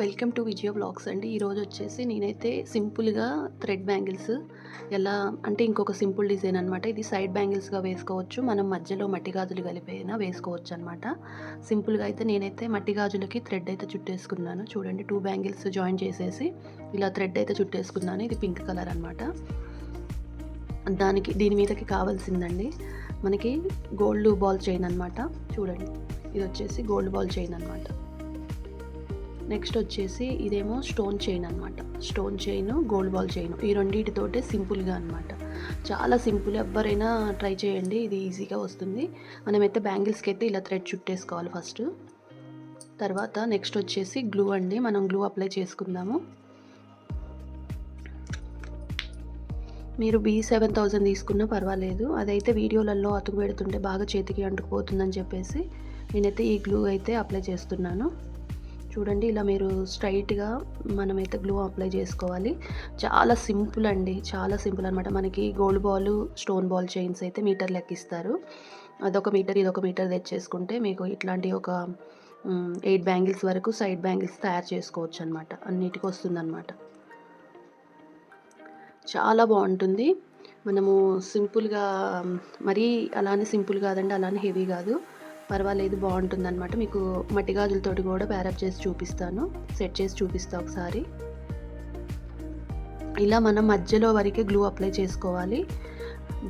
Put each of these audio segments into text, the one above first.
Welcome to Vijaya blogs అండి. ఈరోజు వచ్చేసి నేనైతే సింపుల్గా థ్రెడ్ బ్యాంగిల్స్ ఎలా అంటే ఇంకొక సింపుల్ డిజైన్ అనమాట ఇది సైడ్ బ్యాంగిల్స్గా వేసుకోవచ్చు. మనం మధ్యలో మట్టి గాజులు కలిపైనా వేసుకోవచ్చు అనమాట సింపుల్గా అయితే నేనైతే మట్టి గాజులకి థ్రెడ్ అయితే చుట్టేసుకున్నాను. చూడండి టూ బ్యాంగిల్స్ జాయిన్ చేసేసి ఇలా థ్రెడ్ అయితే చుట్టేసుకున్నాను. ఇది పింక్ కలర్ అనమాట దానికి దీని మీదకి కావాల్సిందండి మనకి గోల్డ్ బాల్ చైన్ అనమాట చూడండి ఇది వచ్చేసి గోల్డ్ బాల్ చైన్ అనమాట నెక్స్ట్ వచ్చేసి ఇదేమో స్టోన్ చైన్ అనమాట stone chain gold ball chain. ఈ రెండింటితోటే సింపుల్గా అనమాట చాలా సింపుల్. ఎవరైనా ట్రై చేయండి. ఇది ఈజీగా వస్తుంది. మనమైతే బ్యాంగిల్స్కి అయితే ఇలా థ్రెడ్ చుట్టేసుకోవాలి ఫస్ట్. తర్వాత నెక్స్ట్ వచ్చేసి గ్లూ అండి. మనం గ్లూ అప్లై చేసుకుందాము. మీరు బీ సెవెన్ థౌజండ్ తీసుకున్నా పర్వాలేదు. అదైతే వీడియోలలో అతుకు పెడుతుంటే బాగా చేతికి అంటుకుపోతుందని చెప్పేసి నేనైతే ఈ గ్లూ అయితే అప్లై చేస్తున్నాను. చూడండి ఇలా మీరు స్ట్రైట్గా మనమైతే గ్లూ అప్లై చేసుకోవాలి. చాలా సింపుల్ అండి. చాలా సింపుల్ అనమాట మనకి gold ball stone ball chains అయితే మీటర్ లెక్కిస్తారు. అదొక మీటర్ ఇదొక మీటర్ తెచ్చేసుకుంటే మీకు ఇట్లాంటి ఒక ఎయిట్ బ్యాంగిల్స్ వరకు సైడ్ బ్యాంగిల్స్ తయారు చేసుకోవచ్చు అనమాట అన్నిటికీ వస్తుందన్నమాట. చాలా బాగుంటుంది. మనము సింపుల్గా మరీ అలానే సింపుల్ కాదండి అలానే హెవీ కాదు. పర్వాలేదు బాగుంటుంది అనమాట మీకు మట్టి గాజులతోటి కూడా ప్యారప్ చేసి చూపిస్తాను. సెట్ చేసి చూపిస్తా ఒకసారి. ఇలా మనం మధ్యలో వరకే గ్లూ అప్లై చేసుకోవాలి.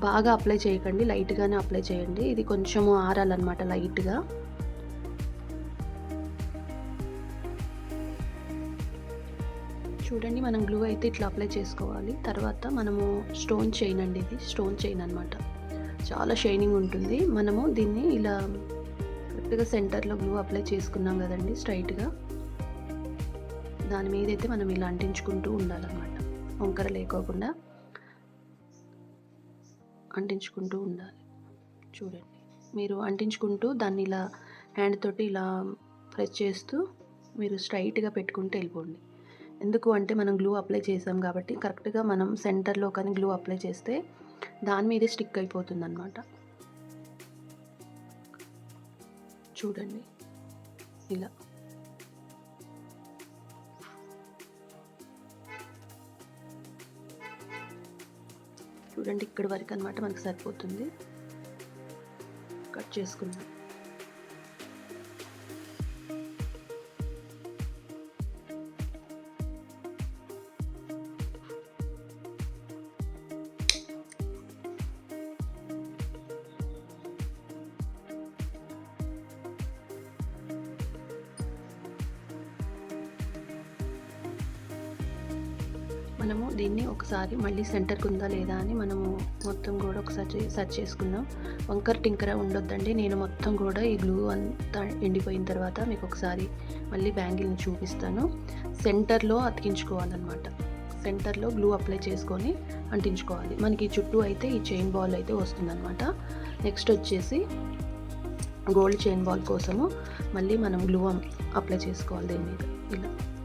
బాగా అప్లై చేయకండి లైట్గానే అప్లై చేయండి. ఇది కొంచెము ఆరాలన్నమాట లైట్గా చూడండి మనం గ్లూ అయితే ఇట్లా అప్లై చేసుకోవాలి. తర్వాత మనము స్టోన్ చైన్ అండి ఇది. స్టోన్ చైన్ అనమాట చాలా షైనింగ్ ఉంటుంది. మనము దీన్ని ఇలా కరెక్ట్గా సెంటర్లో గ్లూ అప్లై చేసుకున్నాం కదండి స్ట్రైట్గా. దాని మీద అయితే మనం ఇలా అంటించుకుంటూ ఉండాలన్నమాట. వంకర లేకోకుండా అంటించుకుంటూ ఉండాలి. చూడండి. మీరు అంటించుకుంటూ దాన్ని ఇలా హ్యాండ్ తోటి ఇలా ప్రెస్ చేస్తూ మీరు స్ట్రైట్గా పెట్టుకుంటూ వెళ్ళిపోండి. ఎందుకు అంటే మనం గ్లూ అప్లై చేసాం కాబట్టి కరెక్ట్గా మనం సెంటర్లో కానీ గ్లూ అప్లై చేస్తే దాని మీదే స్టిక్ అయిపోతుంది అనమాట చూడండి. ఇలా. చూడండి ఇక్కడ వరకు అనమాట మనకు సరిపోతుంది. కట్ చేసుకుందాం. మనము దీన్ని ఒకసారి మళ్ళీ సెంటర్కి ఉందా లేదా అని మనము మొత్తం కూడా ఒకసారి సెర్చ్ చేసుకుందాం. వంకర్ టింకర ఉండొద్దండి. నేను మొత్తం కూడా ఈ గ్లూ అంతా ఎండిపోయిన తర్వాత మీకు ఒకసారి మళ్ళీ బ్యాంగిల్ని చూపిస్తాను. సెంటర్లో అతికించుకోవాలన్నమాట. సెంటర్లో గ్లూ అప్లై చేసుకొని అంటించుకోవాలి. మనకి చుట్టూ అయితే ఈ చైన్ బాల్ అయితే వస్తుందన్నమాట. నెక్స్ట్ వచ్చేసి గోల్డ్ చైన్ బాల్ కోసము మళ్ళీ మనం గ్లూ అప్లై చేసుకోవాలి దీని మీద. ఇలా.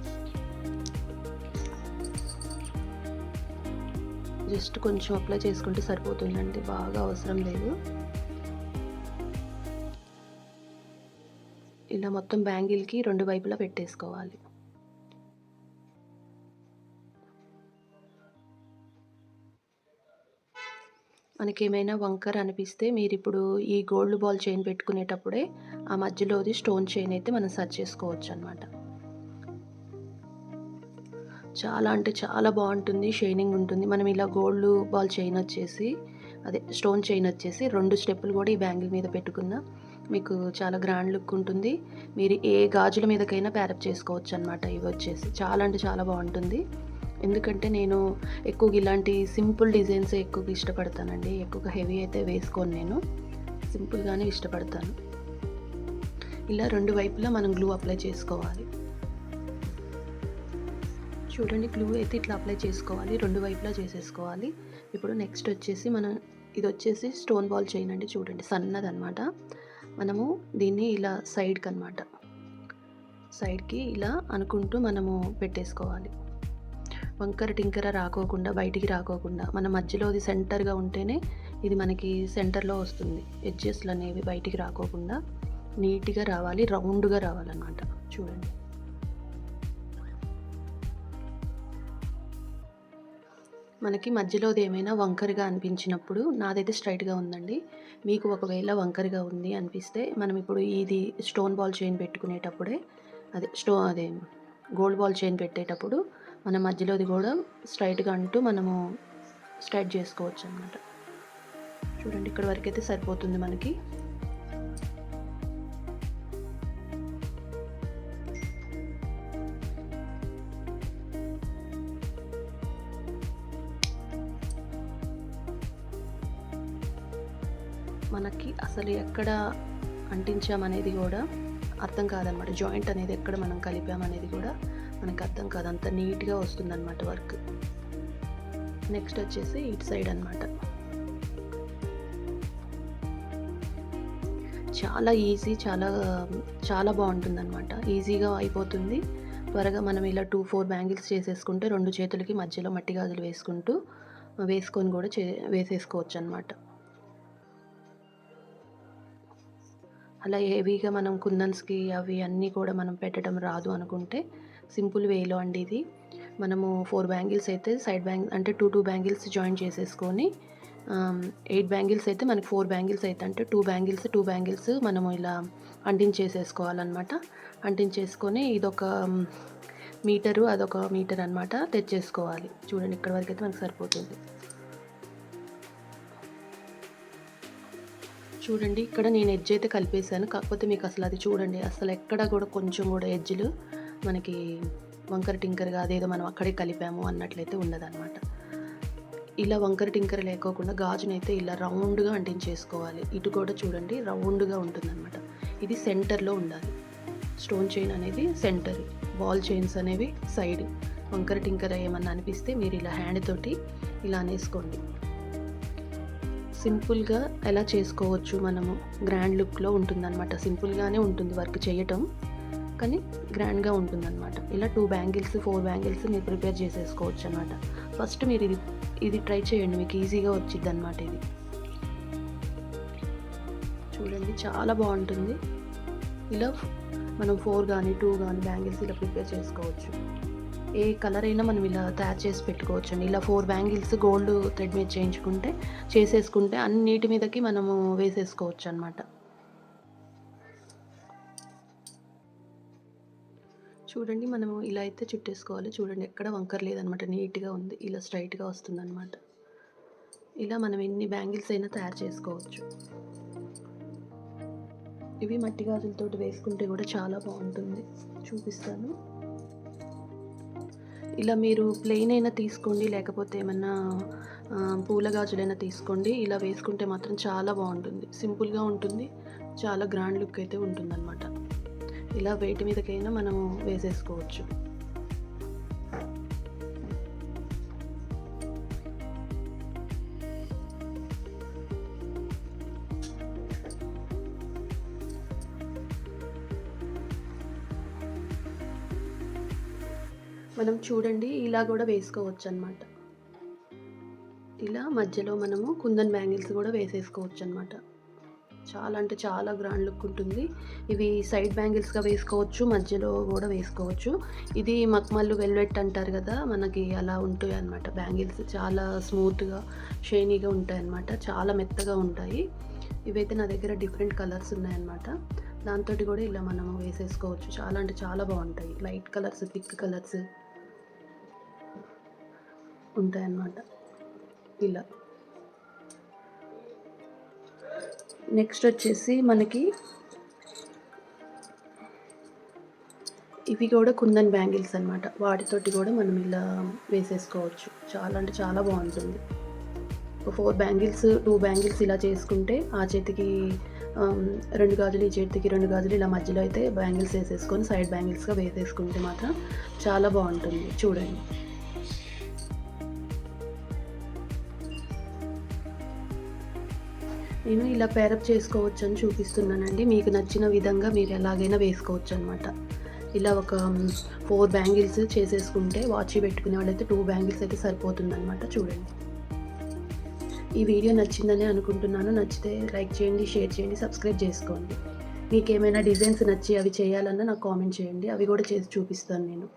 జస్ట్ కొంచెం అప్లై చేసుకుంటే సరిపోతుందండి బాగా అవసరం లేదు. ఇలా మొత్తం బ్యాంగిల్కి రెండు వైపులా పెట్టేసుకోవాలి. మనకేమైనా వంకర్ అనిపిస్తే మీరు ఇప్పుడు ఈ గోల్డ్ బాల్ చైన్ పెట్టుకునేటప్పుడే ఆ మధ్యలోది స్టోన్ చైన్ అయితే మనం సర్చ్ చేసుకోవచ్చు అనమాట చాలా అంటే చాలా బాగుంటుంది షైనింగ్ ఉంటుంది. మనం ఇలా గోల్డ్ బాల్ చైన్ వచ్చేసి అదే స్టోన్ చైన్ వచ్చేసి రెండు స్టెప్పులు కూడా ఈ బ్యాంగిల్ మీద పెట్టుకున్న మీకు చాలా గ్రాండ్ లుక్ ఉంటుంది. మీరు ఏ గాజుల మీదకైనా ప్యారప్ చేసుకోవచ్చు అనమాట ఇవి వచ్చేసి చాలా అంటే చాలా బాగుంటుంది. ఎందుకంటే నేను ఎక్కువగా ఇలాంటి సింపుల్ డిజైన్స్ ఎక్కువగా ఇష్టపడతానండి. ఎక్కువగా హెవీ అయితే వేసుకోను నేను. సింపుల్గానే ఇష్టపడతాను. ఇలా రెండు వైపులా మనం గ్లూ అప్లై చేసుకోవాలి. చూడండి గ్లూ అయితే ఇట్లా అప్లై చేసుకోవాలి రెండు వైపులా చేసేసుకోవాలి. ఇప్పుడు నెక్స్ట్ వచ్చేసి మనం ఇది వచ్చేసి స్టోన్ బాల్ చైన్ అండి చూడండి సన్నది అనమాట మనము దీన్ని ఇలా సైడ్కి అనమాట సైడ్కి ఇలా అనుకుంటూ మనము పెట్టేసుకోవాలి. వంకర టింకర రాకోకుండా బయటికి రాకోకుండా మన మధ్యలో అది సెంటర్గా ఉంటేనే ఇది మనకి సెంటర్లో వస్తుంది. ఎడ్జెస్లు అనేవి బయటికి రాకోకుండా నీట్గా రావాలి రౌండ్గా రావాలన్నమాట. చూడండి. మనకి మధ్యలోది ఏమైనా వంకరగా అనిపించినప్పుడు నాదైతే స్ట్రైట్గా ఉందండి. మీకు ఒకవేళ వంకరగా ఉంది అనిపిస్తే మనం ఇప్పుడు ఇది స్టోన్ బాల్ చైన్ పెట్టుకునేటప్పుడే అదే స్టో అదే గోల్డ్ బాల్ చైన్ పెట్టేటప్పుడు మన మధ్యలోది కూడా స్ట్రైట్గా అంటూ మనము స్ట్రైట్ చేసుకోవచ్చు అనమాట చూడండి ఇక్కడ వరకు అయితే సరిపోతుంది మనకి. మనకి అసలు ఎక్కడ అంటించామనేది కూడా అర్థం కాదనమాట. జాయింట్ అనేది ఎక్కడ మనం కలిపామనేది కూడా మనకి అర్థం కాదు. అంత నీట్గా వస్తుందన్నమాట వర్క్. నెక్స్ట్ వచ్చేసి ఇటు సైడ్ అనమాట చాలా ఈజీ చాలా చాలా బాగుంటుంది అనమాట ఈజీగా అయిపోతుంది. త్వరగా మనం ఇలా టూ ఫోర్ బ్యాంగిల్స్ చేసేసుకుంటే రెండు చేతులకి మధ్యలో మట్టి గాజులు వేసుకుంటూ వేసుకొని కూడా చే వేసేసుకోవచ్చు అనమాట అలా హెవీగా మనం కుందన్స్కి అవి అన్నీ కూడా మనం పెట్టడం రాదు అనుకుంటే సింపుల్ వేలో అండి ఇది. మనము ఫోర్ బ్యాంగిల్స్ అయితే సైడ్ బ్యాంగ్ అంటే టూ టూ బ్యాంగిల్స్ జాయిన్ చేసేసుకొని ఎయిట్ బ్యాంగిల్స్ అయితే మనకి ఫోర్ బ్యాంగిల్స్ అయితే అంటే టూ బ్యాంగిల్స్ టూ బ్యాంగిల్స్ మనము ఇలా అంటించేసేసుకోవాలన్నమాట. అంటించేసుకొని ఇదొక మీటరు అదొక మీటర్ అనమాట తెచ్చేసుకోవాలి. చూడండి ఇక్కడ వరకు అయితే మనకు సరిపోతుంది. చూడండి ఇక్కడ నేను ఎడ్జ్ అయితే కలిపేశాను. కాకపోతే మీకు అసలు అది చూడండి అసలు ఎక్కడ కూడా కొంచెం కూడా ఎడ్జ్లు మనకి వంకర టింకర్గా అదేదో మనం అక్కడే కలిపాము అన్నట్లయితే ఉండదన్నమాట. ఇలా వంకర టింకర లేకోకుండా గాజునైతే ఇలా రౌండ్గా అంటించేసుకోవాలి. ఇటు కూడా చూడండి రౌండ్గా ఉంటుందన్నమాట. ఇది సెంటర్లో ఉండాలి. స్టోన్ చైన్ అనేది సెంటర్ బాల్ చైన్స్ అనేవి సైడ్. వంకర టింకర ఏమన్నా అనిపిస్తే మీరు ఇలా హ్యాండ్ తోటి ఇలా అనేసుకోండి. సింపుల్గా ఎలా చేసుకోవచ్చు మనము? గ్రాండ్ లుక్లో ఉంటుందన్నమాట. సింపుల్గానే ఉంటుంది వర్క్ చేయటం. కానీ గ్రాండ్గా ఉంటుందన్నమాట. ఇలా టూ బ్యాంగిల్స్ ఫోర్ బ్యాంగిల్స్ మీరు ప్రిపేర్ చేసేసుకోవచ్చు అనమాట ఫస్ట్ మీరు ఇది ఇది ట్రై చేయండి. మీకు ఈజీగా వచ్చింది అనమాట ఇది. చూడండి చాలా బాగుంటుంది. ఇలా మనం ఫోర్ కానీ టూ కానీ బ్యాంగిల్స్ ఇలా ప్రిపేర్ చేసుకోవచ్చు. ఏ కలర్ అయినా మనం ఇలా తయారు చేసి పెట్టుకోవచ్చు అండి ఇలా ఫోర్ బ్యాంగిల్స్ గోల్డ్ థ్రెడ్ మీద చేయించుకుంటే చేసేసుకుంటే అన్నిటి మీదకి మనము వేసేసుకోవచ్చు అనమాట చూడండి మనము ఇలా అయితే చుట్టేసుకోవాలి. చూడండి ఎక్కడ వంకర లేదనమాట నీట్గా ఉంది. ఇలా స్ట్రైట్గా వస్తుందన్నమాట. ఇలా మనం ఎన్ని బ్యాంగిల్స్ అయినా తయారు చేసుకోవచ్చు. ఇవి మట్టి గాజులతో వేసుకుంటే కూడా చాలా బాగుంటుంది. చూపిస్తాను. ఇలా మీరు ప్లెయిన్ అయినా తీసుకోండి లేకపోతే ఏమన్నా పూల గాజులైనా తీసుకోండి. ఇలా వేసుకుంటే మాత్రం చాలా బాగుంటుంది. సింపుల్గా ఉంటుంది. చాలా గ్రాండ్ లుక్ అయితే ఉంటుందన్నమాట. ఇలా వెయిట్ మీదకైనా మనం వేసేసుకోవచ్చు. మనం చూడండి ఇలా కూడా వేసుకోవచ్చు అనమాట ఇలా మధ్యలో మనము కుందన్ బ్యాంగిల్స్ కూడా వేసేసుకోవచ్చు అనమాట చాలా అంటే చాలా గ్రాండ్ లుక్ ఉంటుంది. ఇవి సైడ్ బ్యాంగిల్స్గా వేసుకోవచ్చు మధ్యలో కూడా వేసుకోవచ్చు. ఇది మక్మల్లు వెల్వెట్ అంటారు కదా మనకి అలా ఉంటాయి అనమాట బ్యాంగిల్స్ చాలా స్మూత్గా షైనీగా ఉంటాయి అనమాట చాలా మెత్తగా ఉంటాయి. ఇవైతే నా దగ్గర డిఫరెంట్ కలర్స్ ఉన్నాయన్నమాట. దాంతో కూడా ఇలా మనము వేసేసుకోవచ్చు. చాలా అంటే చాలా బాగుంటాయి. Light colours thick colours. ఉంటాయన్నమాట. ఇలా. నెక్స్ట్ వచ్చేసి మనకి ఇవి కూడా కుందన్ బ్యాంగిల్స్ అనమాట వాటితోటి కూడా మనం ఇలా వేసేసుకోవచ్చు. చాలా అంటే చాలా బాగుంటుంది. ఫోర్ బ్యాంగిల్స్ టూ బ్యాంగిల్స్ ఇలా చేసుకుంటే ఆ చేతికి రెండు గాజులు ఈ చేతికి రెండు గాజులు ఇలా మధ్యలో అయితే బ్యాంగిల్స్ వేసేసుకొని సైడ్ బ్యాంగిల్స్గా వేసేసుకుంటే మాత్రం చాలా బాగుంటుంది. చూడండి. నేను ఇలా పేరప్ చేసుకోవచ్చు అని చూపిస్తున్నానండి. మీకు నచ్చిన విధంగా మీరు ఎలాగైనా వేసుకోవచ్చు అనమాట ఇలా ఒక um, ఫోర్ బ్యాంగిల్స్ చేసేసుకుంటే వాచ్ పెట్టుకునే వాళ్ళైతే టూ బ్యాంగిల్స్ అయితే సరిపోతుందన్నమాట. చూడండి. ఈ వీడియో నచ్చిందని అనుకుంటున్నాను. నచ్చితే లైక్ చేయండి షేర్ చేయండి సబ్స్క్రైబ్ చేసుకోండి. మీకు ఏమైనా డిజైన్స్ నచ్చి అవి చేయాలన్నా నాకు కామెంట్ చేయండి. అవి కూడా చేసి చూపిస్తాను నేను.